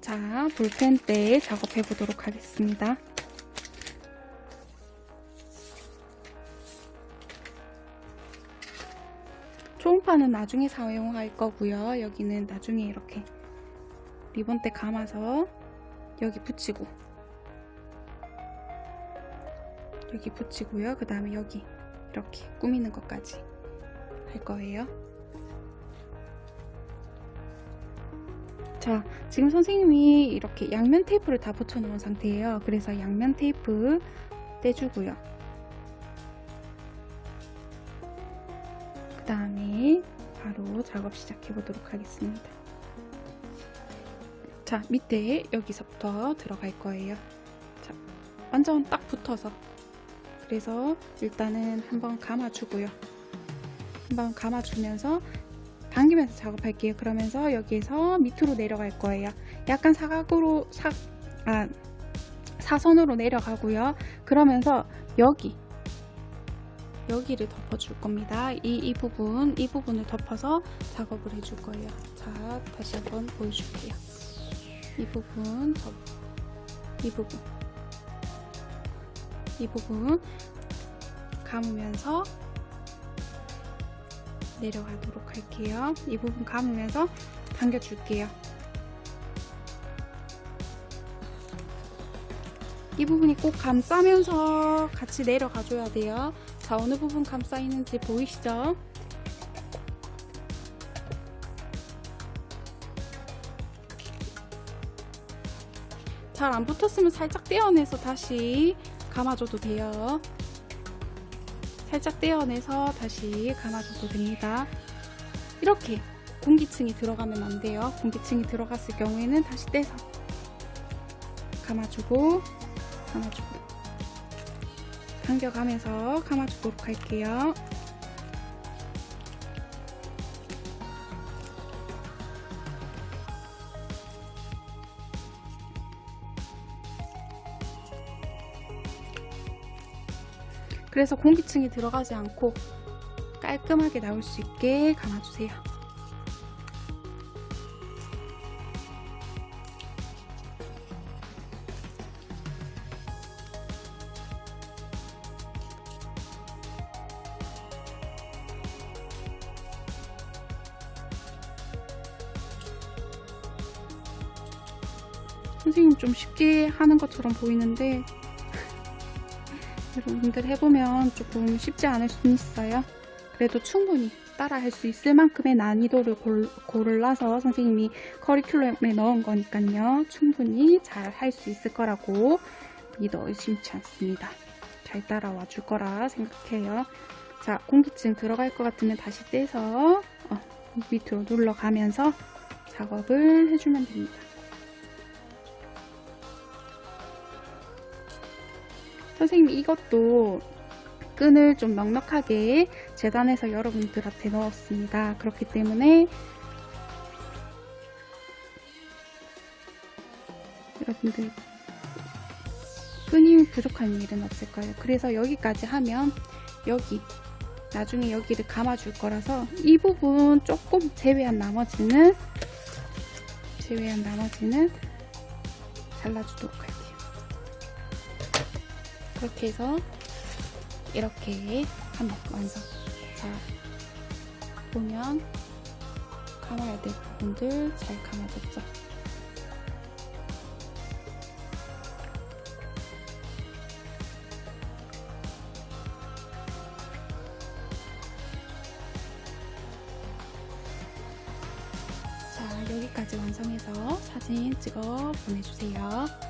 자, 볼펜 때 작업해 보도록 하겠습니다. 초음파는 나중에 사용할 거고요. 여기는 나중에 이렇게 리본때 감아서 여기 붙이고 여기 붙이고요. 그 다음에 여기 이렇게 꾸미는 것까지 할 거예요. 자, 지금 선생님이 이렇게 양면 테이프를 다 붙여놓은 상태예요. 그래서 양면 테이프 떼주고요. 그 다음에 바로 작업 시작해 보도록 하겠습니다. 자, 밑에 여기서부터 들어갈 거예요. 자, 완전 딱 붙어서. 그래서 일단은 한번 감아주고요. 한번 감아주면서 당기면서 작업할게요. 그러면서 여기에서 밑으로 내려갈 거예요. 약간 사각으로 사, 아, 사선으로 내려가고요. 그러면서 여기 여기를 덮어줄 겁니다. 이, 이 부분, 이 부분을 덮어서 작업을 해줄 거예요. 자, 다시 한번 보여줄게요. 이 부분, 덮, 이 부분, 이 부분 감으면서 내려가도록 할게요. 이 부분 감으면서 당겨줄게요. 이 부분이 꼭 감싸면서 같이 내려가줘야 돼요. 자, 어느 부분 감싸이는지 보이시죠? 잘 안 붙었으면 살짝 떼어내서 다시 감아줘도 돼요. 살짝 떼어내서 다시 감아줘도 됩니다. 이렇게 공기층이 들어가면 안 돼요. 공기층이 들어갔을 경우에는 다시 떼서 감아주고 감아주고 당겨가면서 감아주도록 할게요. 그래서 공기층이 들어가지 않고 깔끔하게 나올 수 있게 감아주세요. 선생님 좀 쉽게 하는 것처럼 보이는데 여러분들 해보면 조금 쉽지 않을 수 있어요. 그래도 충분히 따라 할 수 있을 만큼의 난이도를 골, 골라서 선생님이 커리큘럼에 넣은 거니까요. 충분히 잘 할 수 있을 거라고 믿어 의심치 않습니다. 잘 따라와 줄 거라 생각해요. 자, 공기층 들어갈 것 같으면 다시 떼서 어, 밑으로 눌러가면서 작업을 해주면 됩니다. 선생님 이것도 끈을 좀 넉넉하게 재단해서 여러분들한테 넣었습니다. 그렇기 때문에 여러분들 끈이 부족한 일은 없을 거예요. 그래서 여기까지 하면 여기 나중에 여기를 감아줄 거라서 이 부분 조금 제외한 나머지는 제외한 나머지는 잘라주도록 할게요. 그렇게 해서 이렇게 한번 완성. 자, 보면 감아야 될 부분들 잘 감아졌죠? 자, 여기까지 완성해서 사진 찍어 보내주세요.